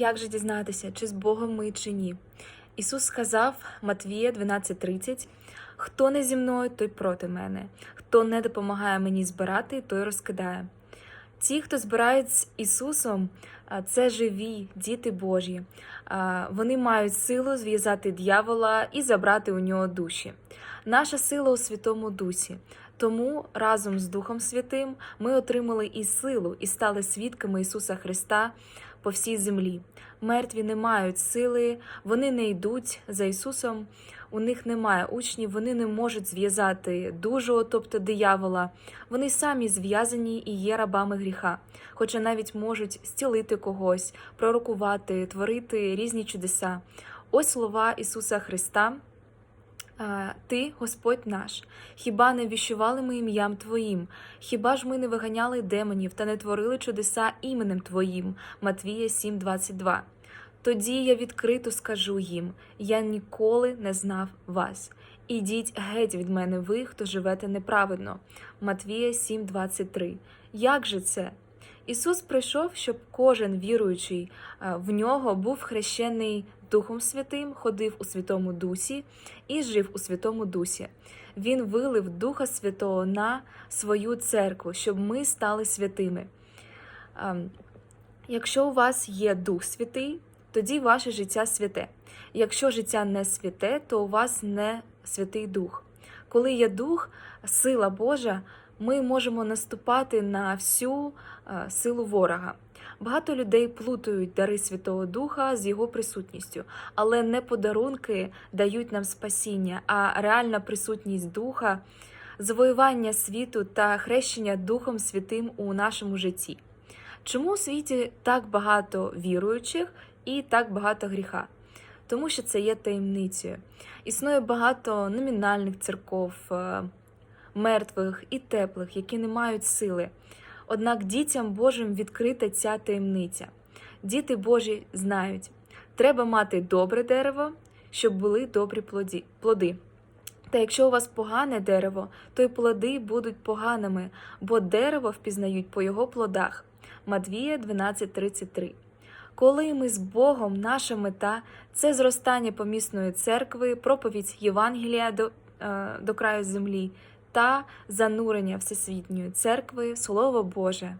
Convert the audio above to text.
Як же дізнатися, чи з Богом ми, чи ні? Ісус сказав Матвія 12:30, хто не зі мною, той проти мене, хто не допомагає мені збирати, той розкидає. Ті, хто збирають з Ісусом, це живі діти Божі. Вони мають силу зв'язати дьявола і забрати у нього душі. Наша сила у Святому Дусі. Тому разом з Духом Святим ми отримали і силу, і стали свідками Ісуса Христа по всій землі. Мертві не мають сили, вони не йдуть за Ісусом, у них немає учнів, вони не можуть зв'язати дужого, тобто диявола. Вони самі зв'язані і є рабами гріха, хоча навіть можуть зцілити когось, пророкувати, творити різні чудеса. Ось слова Ісуса Христа. Ти, Господь наш, хіба не віщували ми ім'ям Твоїм? Хіба ж ми не виганяли демонів та не творили чудеса іменем Твоїм? Матвія 7:22. Тоді я відкрито скажу їм: я ніколи не знав вас. Ідіть геть від мене, ви, хто живете неправедно. Матвія 7:23. Як же це? Ісус прийшов, щоб кожен віруючий в нього був хрещений Духом Святим, ходив у Святому Дусі і жив у Святому Дусі. Він вилив Духа Святого на свою церкву, щоб ми стали святими. Ем, Якщо у вас є Дух Святий, тоді ваше життя святе. Якщо життя не святе, то у вас не святий Дух. Коли є Дух, сила Божа, ми можемо наступати на всю е, силу ворога. Багато людей плутають дари Святого Духа з його присутністю, але не подарунки дають нам спасіння, а реальна присутність Духа, завоювання світу та хрещення Духом Святим у нашому житті. Чому у світі так багато віруючих і так багато гріха? Тому що це є таємницею. Існує багато номінальних церков, е, мертвих і теплих, які не мають сили. Однак дітям Божим відкрита ця таємниця. Діти Божі знають, треба мати добре дерево, щоб були добрі плоди. Та якщо у вас погане дерево, то й плоди будуть поганими, бо дерево впізнають по його плодах. Матвія 12:33. Коли ми з Богом, наша мета це зростання помісної церкви, проповідь Євангелія до, е, до краю землі та занурення Всесвітньої церкви, в Слово Боже.